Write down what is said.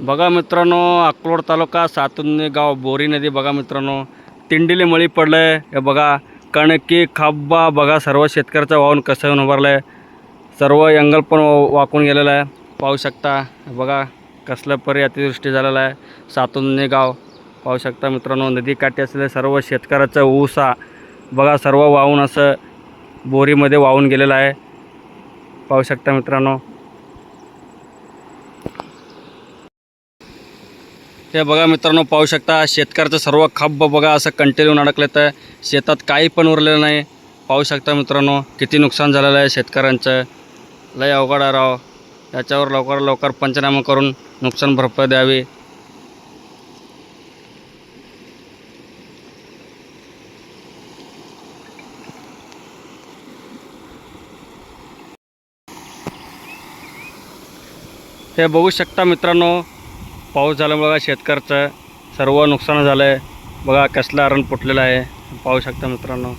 बघा मित्रांनो अक्रोड तालुका सातुंदे गाव बोरी नदी. बघा मित्रांनो तिंडीले मळी पडलं आहे हे बघा कणकी खाब्बा बघा सर्व शेतकऱ्याचं वाहून कसं येऊन उभारलं आहे सर्व अँगल पण वा- वाकून गेलेलं आहे. पाहू शकता हे बघा कसलं परी अतिवृष्टी झालेलं आहे. सातुंदे गाव पाहू शकता मित्रांनो नदीकाठी असलेले सर्व शेतकऱ्याचं ऊसा. बघा सर्व वाहून असं बोरीमध्ये वाहून गेलेलं आहे. पाहू शकता मित्रांनो हे बघा मित्रांनो पाहू शकता शेतकऱ्याचं सर्व खब्ब बघा असं कंटिन्यू अडकलं तर शेतात काही पण उरलेलं नाही. पाहू शकता मित्रांनो किती नुकसान झालेलं आहे शेतकऱ्यांचं. लय अवघड आहे राव. याच्यावर लवकर लवकर पंचनामा करून नुकसान भरपाई द्यावी. हे बघू शकता मित्रांनो पाऊस झाल्यामुळे बघा शेतकऱ्याचं सर्व नुकसान झालं आहे बघा कसलं अरण फुटलेलं आहे. पाहू शकता मित्रांनो.